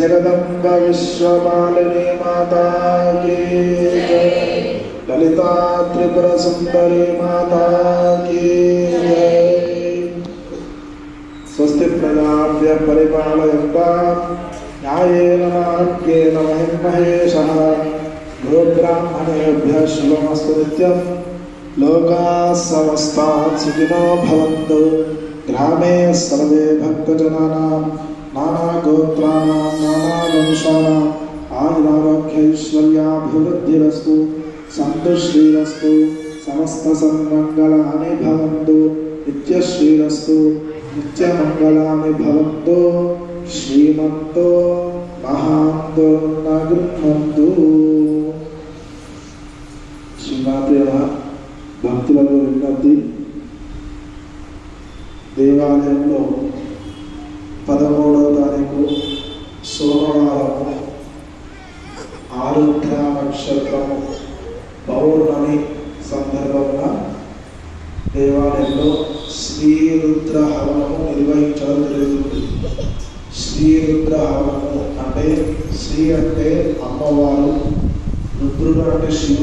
जगदम्ब विश्वपालिनी माता की जय ललिता त्रिपुर सुंदरी माता की जय स्वस्ति प्रजाभ्य परिपालयन्तां न्यायेन मार्गेण महिमहेशः गोब्राह्मणेभ्यः शुभमस्तु नित्यं लोकाः समस्ताः सुखिनो भवन्तु ग्रामे सर्वे भक्तजनानां, नानागोत्राणां नानावंशानाम् आयुरारोग्यैश्वर्याभिवृद्धिरस्तु। सन्तुष्टिरस्तु, समस्तसन्मङ्गलानि भवन्तु। नित्यश्रीरस्तु, नित्यमङ्गलानि भवन्तु। श्रीमन्तो महान्तो न गृह्णन्तु श्रीमाते భక్తులలో విజ్ఞప్తి దేవాలయంలో పదమూడవ తారీఖు సోమవారం ఆరుద్ర నక్షత్రము పౌర్ణమి సందర్భంగా దేవాలయంలో శ్రీరుద్ర హవనము నిర్వహించడం జరుగుతుంది. శ్రీరుద్ర హవనము అంటే శ్రీ అంటే అమ్మవారు రుద్రుడు అంటే శివుడు